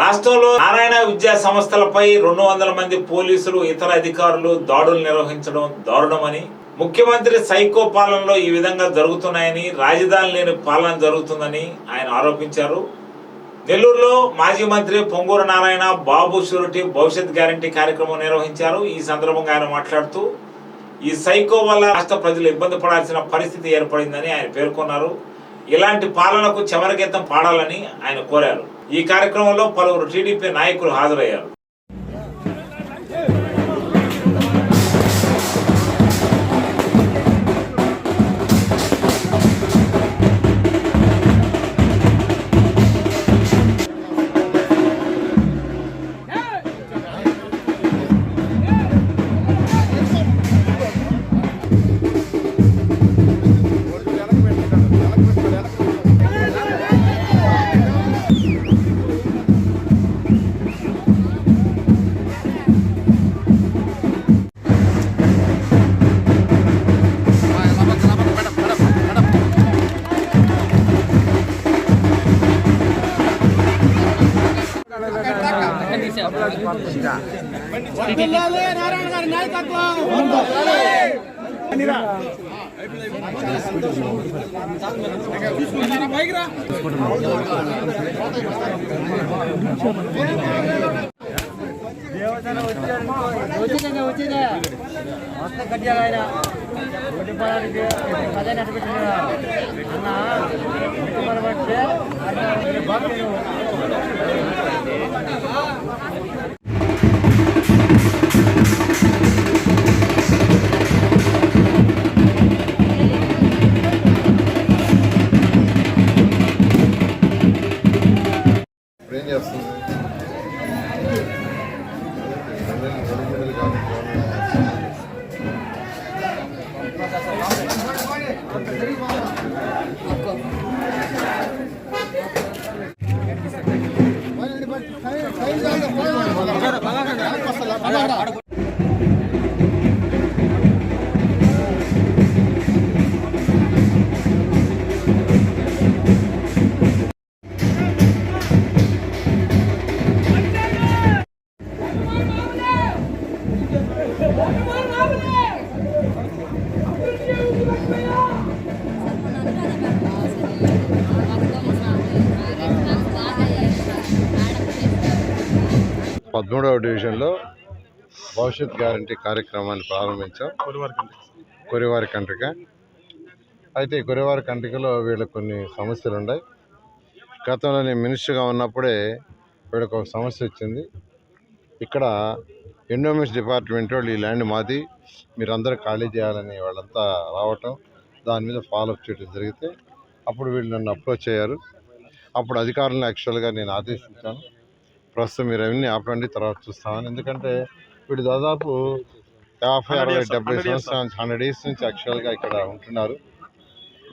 రాష్ట్రంలో నారాయణ విద్యా సంస్థలపై రెండు వందల మంది పోలీసులు ఇతర అధికారులు దాడులు నిర్వహించడం దారుణమని ముఖ్యమంత్రి సైకో పాలనలో ఈ విధంగా జరుగుతున్నాయని రాజధాని లేని పాలన జరుగుతుందని ఆయన ఆరోపించారు. నెల్లూరులో మాజీ మంత్రి పొంగూరు నారాయణ బాబు షూరిటీ భవిష్యత్ గ్యారంటీ కార్యక్రమం నిర్వహించారు. ఈ సందర్భంగా ఆయన మాట్లాడుతూ ఈ సైకో వల్ల రాష్ట్ర ప్రజలు ఇబ్బంది పడాల్సిన పరిస్థితి ఏర్పడిందని ఆయన పేర్కొన్నారు. ఇలాంటి పాలనకు చెమరగీతం పాడాలని ఆయన కోరారు. ఈ కార్యక్రమంలో పలువురు టీడీపీ నాయకులు హాజరయ్యారు. నారాయణ గారి నాయకత్వం. పైకి రా వచ్చిందండి వచ్చిందే మొత్తం కట్టారు ఆయన. ఒకటి పదే నెట్ట అన్న ఒకటి పడితే అన్న బాగా కాదు పదమూడవ డివిజన్లో భవిష్యత్ గ్యారంటీ కార్యక్రమాన్ని ప్రారంభించాం. కొరివారి కంట్రిక. అయితే కొరివారి కంట్రికలో వీళ్ళకి కొన్ని సమస్యలు ఉన్నాయి. గతంలో నేను మినిస్టర్గా ఉన్నప్పుడే వీళ్ళకి ఒక సమస్య వచ్చింది. ఇక్కడ ఎండోమెంట్స్ డిపార్ట్మెంట్ వాళ్ళు ఈ ల్యాండ్ మాది మీరందరూ ఖాళీ చేయాలని వాళ్ళంతా రావటం దాని మీద ఫాలో అప్ చేయడం జరిగితే అప్పుడు వీళ్ళు నన్ను అప్రోచ్ అయ్యారు. అప్పుడు అధికారులను యాక్చువల్గా నేను ఆదేశించాను. ప్రస్తుతం మీరు అవన్నీ ఆపండి తర్వాత చూస్తామని. ఎందుకంటే వీడు దాదాపు యాభై అరవై డెబ్బై సంవత్సరాల నుంచి హండ్రెడ్ ఇయర్స్ నుంచి యాక్చువల్గా ఇక్కడ ఉంటున్నారు.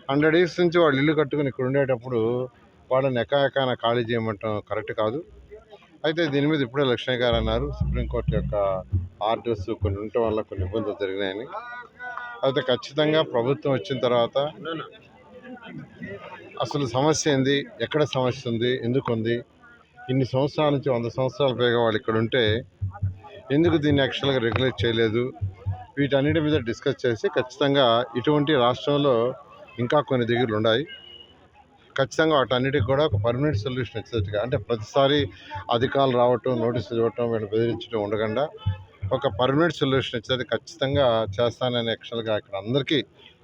హండ్రెడ్ ఇయర్స్ నుంచి వాళ్ళు ఇల్లు కట్టుకుని ఇక్కడ ఉండేటప్పుడు వాళ్ళని ఎకాఎకాన ఖాళీ చేయమంటాం కరెక్ట్ కాదు. అయితే దీని మీద ఇప్పుడే లక్ష్మణ్ గారు అన్నారు సుప్రీంకోర్టు యొక్క ఆర్డర్స్ కొన్ని ఉండటం వల్ల కొన్ని ఇబ్బందులు జరిగినాయని. అయితే ఖచ్చితంగా ప్రభుత్వం వచ్చిన తర్వాత అసలు సమస్య ఏంది? ఎక్కడ సమస్య ఉంది? ఎందుకు ఉంది? ఇన్ని సంవత్సరాల నుంచి వంద సంవత్సరాల పైగా వాళ్ళు ఇక్కడ ఉంటే ఎందుకు దీన్ని యాక్చువల్గా రెగ్యులేట్ చేయలేదు? వీటన్నిటి మీద డిస్కస్ చేసి ఖచ్చితంగా ఇటువంటి రాష్ట్రంలో ఇంకా కొన్ని దగ్గరలు ఉన్నాయి ఖచ్చితంగా వాటన్నిటికి కూడా ఒక పర్మనెంట్ సొల్యూషన్ వచ్చేట్టుగా అంటే ప్రతిసారి అధికారులు రావటం నోటీసులు ఇవ్వటం వీళ్ళు బెదిరించడం ఉండకుండా ఒక పర్మనెంట్ సొల్యూషన్ వచ్చేది ఖచ్చితంగా చేస్తానని యాక్చువల్గా ఇక్కడ అందరికీ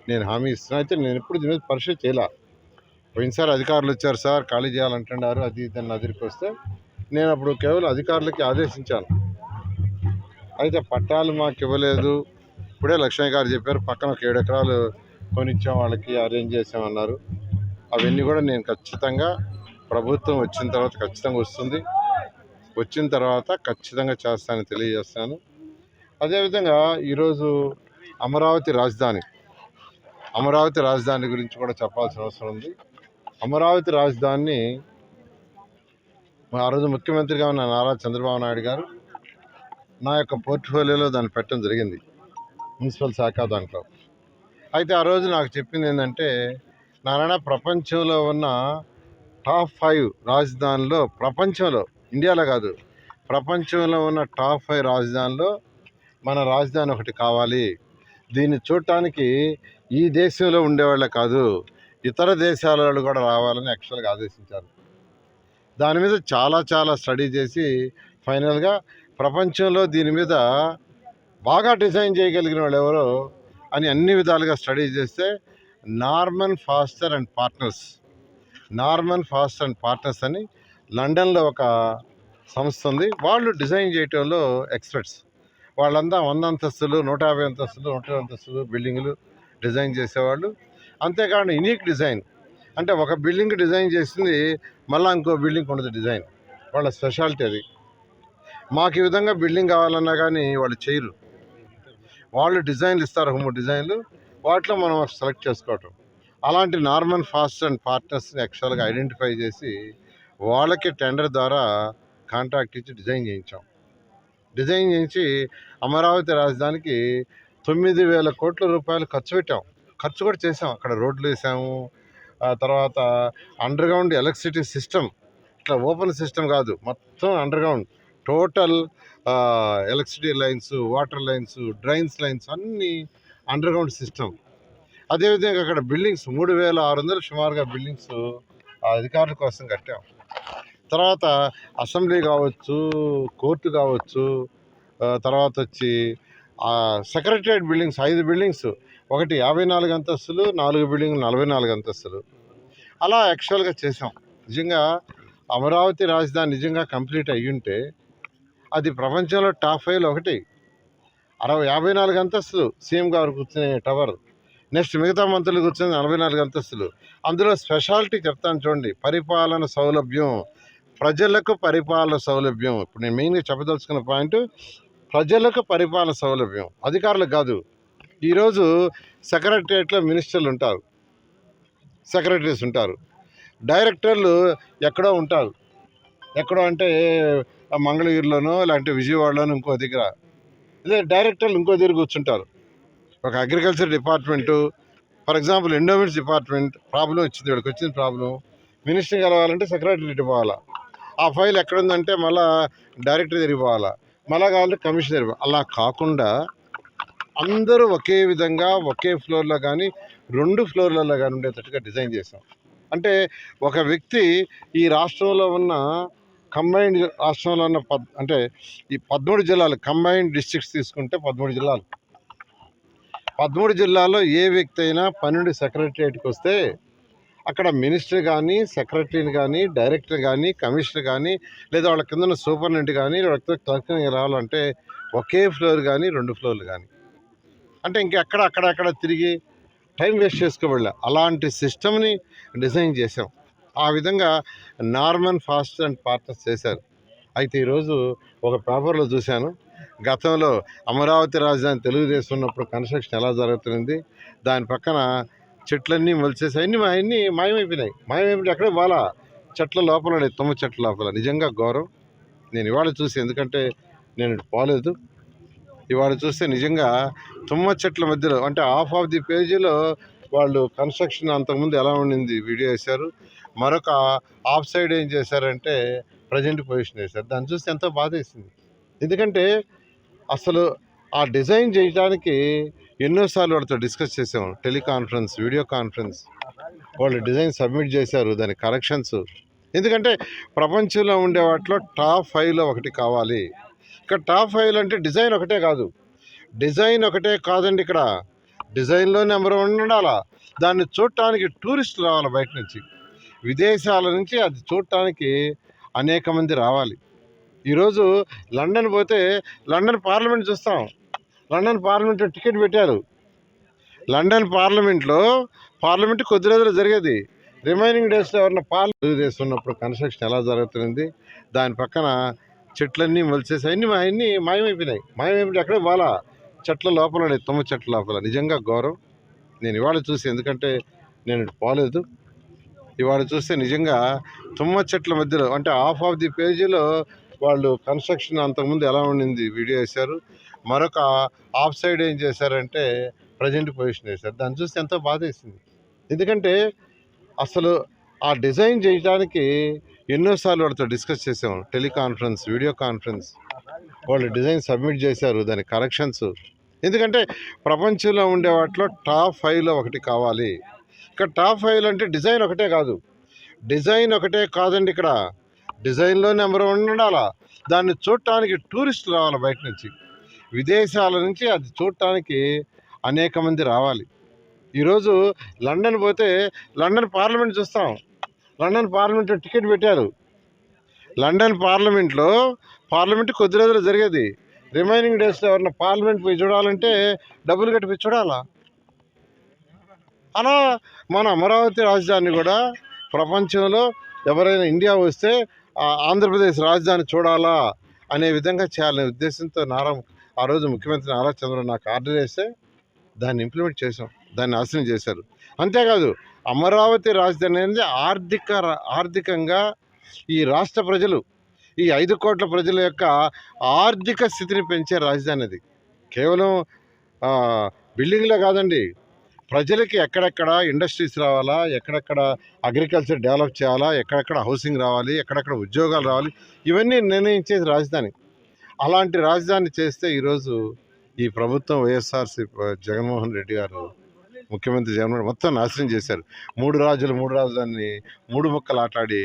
నేను హామీ ఇస్తున్నాను అయితే నేను ఎప్పుడు దీని మీద పరిశీలి చేయలే. పోయినసారి అధికారులు వచ్చారు సార్ ఖాళీ చేయాలంటున్నారు అది ఇది అని అదిరికి వస్తే నేను అప్పుడు కేవలం అధికారులకి ఆదేశించాను అయితే పట్టాలు మాకు ఇవ్వలేదు. ఇప్పుడే లక్ష్మయ్య గారు చెప్పారు పక్కన ఒక ఏడు ఎకరాలు కొనిచ్చాం వాళ్ళకి అరేంజ్ చేసామన్నారు. అవన్నీ కూడా నేను ఖచ్చితంగా ప్రభుత్వం వచ్చిన తర్వాత ఖచ్చితంగా వస్తుంది. వచ్చిన తర్వాత ఖచ్చితంగా చేస్తానని తెలియజేస్తాను. అదేవిధంగా ఈరోజు అమరావతి రాజధాని అమరావతి రాజధాని గురించి కూడా చెప్పాల్సిన అవసరం ఉంది. అమరావతి రాజధానిని ఆ రోజు ముఖ్యమంత్రిగా ఉన్న నారా చంద్రబాబు నాయుడు గారు నా యొక్క పోర్ట్ఫోలియోలో దాన్ని పెట్టడం జరిగింది మున్సిపల్ శాఖ దాంట్లో. అయితే ఆ రోజు నాకు చెప్పింది ఏంటంటే నారాయణ ప్రపంచంలో ఉన్న టాప్ ఫైవ్ రాజధానిలో ప్రపంచంలో ఇండియాలో కాదు ప్రపంచంలో ఉన్న టాప్ ఫైవ్ రాజధానిలో మన రాజధాని ఒకటి కావాలి. దీన్ని చూడటానికి ఈ దేశంలో ఉండేవాళ్ళే కాదు ఇతర దేశాల వాళ్ళు కూడా రావాలని యాక్చువల్గా ఆదేశించారు. దాని మీద చాలా చాలా స్టడీ చేసి ఫైనల్గా ప్రపంచంలో దీని మీద బాగా డిజైన్ చేయగలిగిన వాళ్ళు ఎవరో అని అన్ని విధాలుగా స్టడీ చేస్తే Norman Foster and partners. Norman Foster and partners అని లండన్లో ఒక సంస్థ ఉంది. వాళ్ళు డిజైన్ చేయటంలో ఎక్స్పర్ట్స్. వాళ్ళంతా వంద అంతస్తులు నూట యాభై అంతస్తులు నూట అంతస్తులు బిల్డింగులు డిజైన్ చేసేవాళ్ళు. అంతేకాకుండా యునీక్ డిజైన్ అంటే ఒక బిల్డింగ్ డిజైన్ చేసింది మళ్ళీ ఇంకో బిల్డింగ్ ఉండదు డిజైన్ వాళ్ళ స్పెషాలిటీ అది. మాకు ఈ విధంగా బిల్డింగ్ కావాలన్నా కానీ వాళ్ళు చేయరు. వాళ్ళు డిజైన్లు ఇస్తారు ఒక మూడు డిజైన్లు వాటిలో మనం సెలెక్ట్ చేసుకోవటం. అలాంటి నార్మన్ ఫాస్ట్ అండ్ పార్ట్నర్స్ని యాక్చువల్గా ఐడెంటిఫై చేసి వాళ్ళకి టెండర్ ద్వారా కాంట్రాక్ట్ ఇచ్చి డిజైన్ చేయించాం. డిజైన్ చేయించి అమరావతి రాజధానికి తొమ్మిది వేల కోట్ల రూపాయలు ఖర్చు పెట్టాం. ఖర్చు కూడా చేసాం. అక్కడ రోడ్లు వేసాము. తర్వాత అండర్గ్రౌండ్ ఎలక్ట్రిసిటీ సిస్టమ్ ఇట్లా ఓపెన్ సిస్టమ్ కాదు మొత్తం underground total electricity lines water lines drains lines అన్నీ అండర్గ్రౌండ్ సిస్టమ్ అదేవిధంగా అక్కడ బిల్డింగ్స్ మూడు వేల ఆరు వందలు సుమారుగా బిల్డింగ్స్ అధికారుల కోసం కట్టాం. తర్వాత అసెంబ్లీ కావచ్చు కోర్టు కావచ్చు తర్వాత వచ్చి సెక్రటరియట్ బిల్డింగ్స్ ఐదు బిల్డింగ్స్ ఒకటి యాభై నాలుగు అంతస్తులు నాలుగు బిల్డింగ్లు నలభై నాలుగు అంతస్తులు. అలా యాక్చువల్గా చేసాం నిజంగా అమరావతి రాజధాని నిజంగా కంప్లీట్ అయ్యుంటే అది ప్రపంచంలో టాప్ ఫైవ్లో ఒకటి. అరవై యాభై నాలుగు అంతస్తులు సీఎం గారు కూర్చునే టవర్. నెక్స్ట్ మిగతా మంత్రులు కూర్చుని నలభై నాలుగు అంతస్తులు. అందులో స్పెషాలిటీ చెప్తాను చూడండి. పరిపాలన సౌలభ్యం. ప్రజలకు పరిపాలన సౌలభ్యం. ఇప్పుడు నేను మెయిన్గా చెప్పదలుచుకున్న పాయింట్ ప్రజలకు పరిపాలన సౌలభ్యం. అధికారులకు కాదు. ఈరోజు సెక్రటరియట్లో మినిస్టర్లు ఉంటారు. సెక్రటరీస్ ఉంటారు. డైరెక్టర్లు ఎక్కడో ఉంటారు. ఎక్కడో అంటే మంగళగిరిలోనో లేదంటే విజయవాడలోనో ఇంకో దగ్గర. అదే డైరెక్టర్లు ఇంకో దగ్గర కూర్చుంటారు. ఒక agriculture department for example endowments department problem వచ్చింది వీడికి వచ్చింది ప్రాబ్లం. మినిస్టర్ కలవాలంటే సెక్రటరీకి పోవాలా. ఆ ఫైల్ ఎక్కడ ఉందంటే మళ్ళా డైరెక్టర్ దగ్గరికి పోవాలా. మళ్ళా కావాలంటే కమిషనర్ అలా కాకుండా అందరూ ఒకే విధంగా ఒకే ఫ్లోర్లో కానీ రెండు ఫ్లోర్లలో కానీ ఉండేటట్టుగా డిజైన్ చేసాం అంటే ఒక వ్యక్తి ఈ రాష్ట్రంలో ఉన్న కంబైన్డ్ రాష్ట్రంలో ఉన్న పద్ అంటే ఈ పదమూడు జిల్లాలు కంబైన్డ్ డిస్ట్రిక్ట్స్ తీసుకుంటే పదమూడు జిల్లాలు. పదమూడు జిల్లాలో ఏ వ్యక్తి అయినా పన్నెండు సెక్రటరియట్కి వస్తే అక్కడ మినిస్టర్ కానీ సెక్రటరీని కానీ డైరెక్టర్ కానీ కమిషనర్ కానీ లేదా వాళ్ళ కింద సూపరింటెండెంట్ కానీ వాళ్ళ క్లర్క్ రావాలంటే ఒకే ఫ్లోర్ కానీ రెండు ఫ్లోర్లు కానీ అంటే ఇంకెక్కడ అక్కడక్కడ తిరిగి టైం వేస్ట్ చేసుకోబడలే అలాంటి సిస్టమ్ని డిజైన్ చేసాం ఆ విధంగా నార్మన్ ఫాస్ట్ అండ్ పార్ట్నర్స్ చేశారు. అయితే ఈరోజు ఒక పేపర్లో చూశాను. గతంలో అమరావతి రాజధాని తెలుగుదేశం ఉన్నప్పుడు కన్స్ట్రక్షన్ ఎలా జరుగుతుంది దాని పక్కన చెట్లన్నీ మొలిచేసి అన్నీ అన్నీ మాయమైపోయినాయి. మాయమైపోయినాయి అక్కడే వాళ్ళ చెట్ల లోపల తుమ్మ చెట్ల లోపల. నిజంగా గౌరవం. నేను ఇవాళ చూసి ఎందుకంటే నేను పోలేదు. ఇవాళ చూస్తే నిజంగా తుమ్మ చెట్ల మధ్యలో అంటే హాఫ్ ఆఫ్ ది పేజీలో వాళ్ళు కన్స్ట్రక్షన్ అంతకుముందు ఎలా ఉండింది వీడియో వేశారు. మరొక ఆఫ్ సైడ్ ఏం చేశారంటే ప్రజెంట్ పొజిషన్ వేశారు. దాన్ని చూస్తే ఎంతో బాధ వేసింది. ఎందుకంటే అసలు ఆ డిజైన్ చేయడానికి ఎన్నోసార్లు వాళ్ళతో డిస్కస్ చేసాము టెలికాన్ఫరెన్స్ వీడియో కాన్ఫరెన్స్ వాళ్ళు డిజైన్ సబ్మిట్ చేశారు దాని కరెక్షన్స్ ఎందుకంటే ప్రపంచంలో ఉండే వాటిలో టాప్ ఫైవ్లో ఒకటి కావాలి. ఇక్కడ టాప్ ఫైవ్లు అంటే డిజైన్ ఒకటే కాదు. డిజైన్ ఒకటే కాదండి ఇక్కడ. డిజైన్లో నెంబర్ వన్ ఉండాలా? దాన్ని చూడటానికి టూరిస్టులు రావాలి బయట నుంచి. విదేశాల నుంచి అది చూడటానికి అనేక మంది రావాలి. ఈరోజు లండన్ పోతే లండన్ పార్లమెంట్ చూస్తాం. లండన్ పార్లమెంట్లో టికెట్ పెట్టారు. లండన్ పార్లమెంట్లో పార్లమెంట్ కొద్ది రోజులు జరిగేది. రిమైనింగ్ డేస్లో ఎవరన్నా పార్లమెంట్ ఉన్నప్పుడు కన్స్ట్రక్షన్ ఎలా జరుగుతుంది? దాని పక్కన చెట్లన్నీ మొలిచేసి అన్నీ అన్నీ మాయమైపోయినాయి. మాయమైపోయి అక్కడే వాళ్ళ చెట్ల లోపల ఉన్నాయి. తుమ్మ చెట్ల లోపల. నిజంగా గౌరవం. నేను ఇవాళ చూసి ఎందుకంటే నేను పోలేదు. ఇవాళ చూస్తే నిజంగా తుమ్మ చెట్ల మధ్యలో అంటే హాఫ్ ఆఫ్ ది పేజీలో వాళ్ళు కన్స్ట్రక్షన్ అంతకుముందు ఎలా ఉండింది వీడియో వేశారు. మరొక ఆఫ్ సైడ్ ఏం చేశారంటే ప్రజెంట్ పొజిషన్ వేశారు. దాన్ని చూస్తే ఎంతో బాధ వేసింది ఎందుకంటే అసలు ఆ డిజైన్ చేయడానికి ఎన్నోసార్లు వాళ్ళతో డిస్కస్ చేసాం టెలికాన్ఫరెన్స్ వీడియో కాన్ఫరెన్స్. వాళ్ళు డిజైన్ సబ్మిట్ చేశారు దాని కరెక్షన్స్. ఎందుకంటే ప్రపంచంలో ఉండే వాటిలో టాప్ ఫైవ్లో ఒకటి కావాలి. ఇక్కడ టాప్ ఫైవ్ అంటే డిజైన్ ఒకటే కాదు. డిజైన్ ఒకటే కాదండి ఇక్కడ. డిజైన్లో నెంబర్ వన్ ఉండాలా? దాన్ని చూడటానికి టూరిస్టులు రావాలి బయట నుంచి. విదేశాల నుంచి అది చూడటానికి అనేక మంది రావాలి. ఈరోజు లండన్ పోతే లండన్ పార్లమెంట్ చూస్తాం. లండన్ పార్లమెంట్లో టికెట్ పెట్టారు. లండన్ పార్లమెంట్లో పార్లమెంట్ కొద్ది రోజులు జరిగేది. రిమైనింగ్ డేస్లో ఎవరైనా పార్లమెంట్ పోయి చూడాలంటే డబ్బులు కట్టి చూడాలా? అలా మన అమరావతి రాజధాని కూడా ప్రపంచంలో ఎవరైనా ఇండియా వస్తే ఆంధ్రప్రదేశ్ రాజధాని చూడాలా అనే విధంగా చేయాలనే ఉద్దేశంతో నారా ఆ రోజు ముఖ్యమంత్రి నారా చంద్రబాబు నాకు ఆర్డర్ చేస్తే దాన్ని ఇంప్లిమెంట్ చేసాం దాన్ని నాశనం చేశారు. అంతేకాదు అమరావతి రాజధాని అనేది ఆర్థిక ఆర్థికంగా ఈ రాష్ట్ర ప్రజలు ఈ ఐదు కోట్ల ప్రజల యొక్క ఆర్థిక స్థితిని పెంచే రాజధాని అది. కేవలం బిల్డింగ్లే కాదండి. ప్రజలకి ఎక్కడెక్కడ ఇండస్ట్రీస్ రావాలా ఎక్కడెక్కడ అగ్రికల్చర్ డెవలప్ చేయాలా ఎక్కడెక్కడ హౌసింగ్ రావాలి ఎక్కడెక్కడ ఉద్యోగాలు రావాలి ఇవన్నీ నిర్ణయించేది రాజధాని. అలాంటి రాజధాని చేస్తే ఈరోజు ఈ ప్రభుత్వం వైఎస్ఆర్సీ జగన్మోహన్ రెడ్డి గారు ముఖ్యమంత్రి జగన్మోహన్ మొత్తం నాశనం చేశారు. మూడు రాజులు మూడు రాజధానిని మూడు ముక్కలు ఆటాడి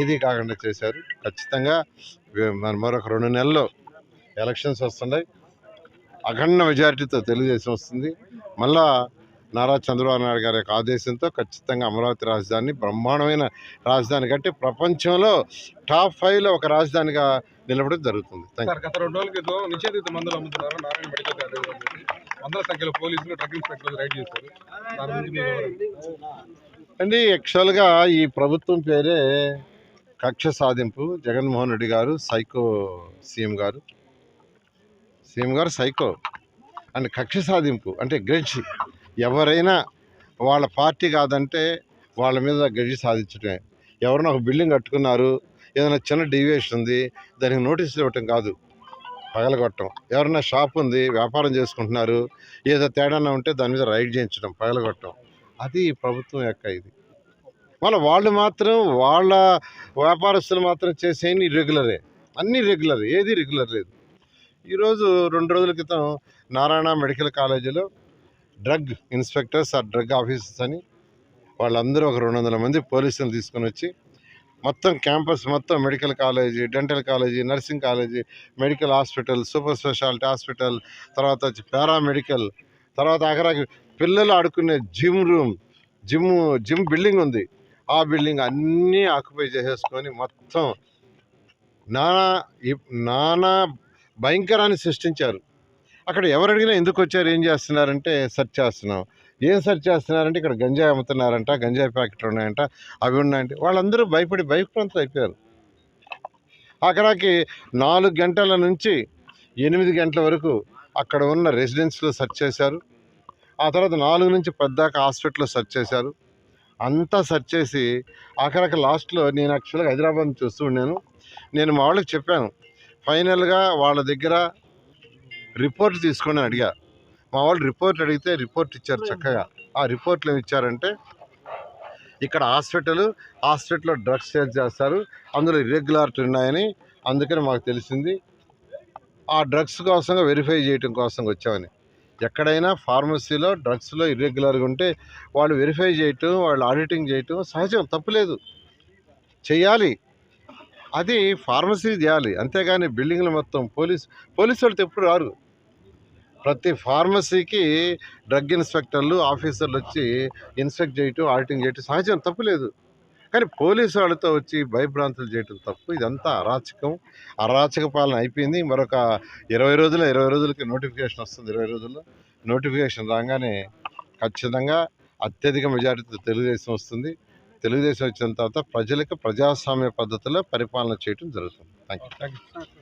ఏదీ కాకుండా చేశారు. ఖచ్చితంగా మరొక రెండు నెలల్లో ఎలక్షన్స్ వస్తున్నాయి. అఖండ మెజారిటీతో తెలుగుదేశం వస్తుంది. మళ్ళా నారా చంద్రబాబు నాయుడు గారి యొక్క ఆదేశంతో ఖచ్చితంగా అమరావతి రాజధాని బ్రహ్మాండమైన రాజధాని. కంటే ప్రపంచంలో టాప్ ఫైవ్లో ఒక రాజధానిగా నిలబడడం జరుగుతుంది. థ్యాంక్ సార్ గత రెండు రోజుల క్రితం నిషేధిత మందులు అమ్ముతున్నారు? నారాయణ మెడికల్ కాలేజ్ అని చెప్పి వందల సంఖ్యలో పోలీసులు డ్రగ్ ఇన్స్పెక్టర్లు రైడ్ చేశారు. దాని గురించి మీ వివరణ. అండి. యాక్చువల్గా ఈ ప్రభుత్వం పేరే కక్ష సాధింపు Jaganmohan Reddy garu psycho CM garu. CM garu psycho. And కక్ష సాధింపు అంటే గడ్జి ఎవరైనా వాళ్ళ పార్టీ కాదంటే వాళ్ళ మీద గడి సాధించడమే ఎవరైనా ఒక బిల్డింగ్ కట్టుకున్నారు ఏదైనా చిన్న డీవియేషన్ ఉంది దానికి నోటీసులు ఇవ్వటం కాదు పగలగొట్టడం ఎవరైనా షాప్ ఉంది వ్యాపారం చేసుకుంటున్నారు ఏదో తేడానా ఉంటే దాని మీద రైడ్ చేయించడం పగలగొట్టడం అది ప్రభుత్వం యొక్క ఇది. మళ్ళీ వాళ్ళు మాత్రం వాళ్ళ వ్యాపారస్తులు మాత్రం చేసేవి రెగ్యులరే అన్నీ రెగ్యులర్ ఏది రెగ్యులర్ లేదు. ఈరోజు రెండు రోజుల క్రితం నారాయణ మెడికల్ కాలేజీలో డ్రగ్ ఇన్స్పెక్టర్స్ ఆ డ్రగ్ ఆఫీసర్స్ అని వాళ్ళందరూ ఒక రెండు వందల మంది పోలీసులు తీసుకొని వచ్చి మొత్తం క్యాంపస్ మొత్తం medical college dental college nursing college medical hospital super speciality hospital తర్వాత వచ్చి పారామెడికల్ తర్వాత అక్కడ పిల్లలు ఆడుకునే gym room gym gym building ఉంది. ఆ బిల్డింగ్ అన్నీ ఆక్యుపై చేసేసుకొని మొత్తం నానా ఇ- నానా భయంకరాన్ని సృష్టించారు. అక్కడ ఎవరు అడిగినా ఎందుకు వచ్చారు ఏం చేస్తున్నారంటే సెర్చ్ చేస్తున్నాం. ఏం సెర్చ్ చేస్తున్నారంటే ఇక్కడ గంజాయి అమ్ముతున్నారంట గంజాయి ప్యాకెట్లు ఉన్నాయంట అవి ఉన్నాయంటే. వాళ్ళందరూ భయపడి భయప్రాంతం అయిపోయారు. అక్కడకి నాలుగు గంటల నుంచి ఎనిమిది గంటల వరకు అక్కడ ఉన్న రెసిడెన్స్లో సెర్చ్ చేశారు. ఆ తర్వాత నాలుగు నుంచి పెద్దాక హాస్పిటల్లో సెర్చ్ చేశారు. అంతా సెర్చ్ చేసి ఆఖరికి లాస్ట్లో నేను యాక్చువల్గా హైదరాబాద్ చూస్తూ ఉన్నాను. నేను మా వాళ్ళకి చెప్పాను. ఫైనల్గా వాళ్ళ దగ్గర రిపోర్ట్ తీసుకొని అడిగా. మా వాళ్ళు రిపోర్ట్ అడిగితే రిపోర్ట్ ఇచ్చారు చక్కగా. ఆ రిపోర్ట్లు ఏమి ఇచ్చారంటే ఇక్కడ హాస్పిటల్ హాస్పిటల్లో డ్రగ్స్ సేల్ చేస్తారు. అందులో ఇర్రెగ్యులారిటీ ఉన్నాయని అందుకని మాకు తెలిసింది. ఆ డ్రగ్స్ కోసం వెరిఫై చేయటం కోసం వచ్చామని. ఎక్కడైనా ఫార్మసీలో డ్రగ్స్లో ఇర్రెగ్యులర్గా ఉంటే వాళ్ళు వెరిఫై చేయటం వాళ్ళు ఆడిటింగ్ చేయటం సహజం తప్పులేదు. చేయాలి. అది ఫార్మసీ చేయాలి. అంతేగాని బిల్డింగ్లు మొత్తం పోలీస్ పోలీసు వాళ్ళతో ఎప్పుడు రారు. ప్రతి ఫార్మసీకి డ్రగ్ ఇన్స్పెక్టర్లు ఆఫీసర్లు వచ్చి ఇన్స్పెక్ట్ చేయటం ఆడిటింగ్ చేయటం సహజం తప్పులేదు కానీ పోలీసు వాళ్ళతో వచ్చి భయభ్రాంతులు చేయటం తప్పు. ఇదంతా అరాచకం. అరాచక పాలన అయిపోయింది. మరొక ఇరవై రోజుల ఇరవై రోజులకి నోటిఫికేషన్ వస్తుంది. ఇరవై రోజుల్లో నోటిఫికేషన్ రాగానే ఖచ్చితంగా అత్యధిక మెజారిటీతో తెలుగుదేశం వస్తుంది. తెలుగుదేశం వచ్చిన తర్వాత ప్రజలకు ప్రజాస్వామ్య పద్ధతిలో పరిపాలన చేయటం జరుగుతుంది. Thank you you.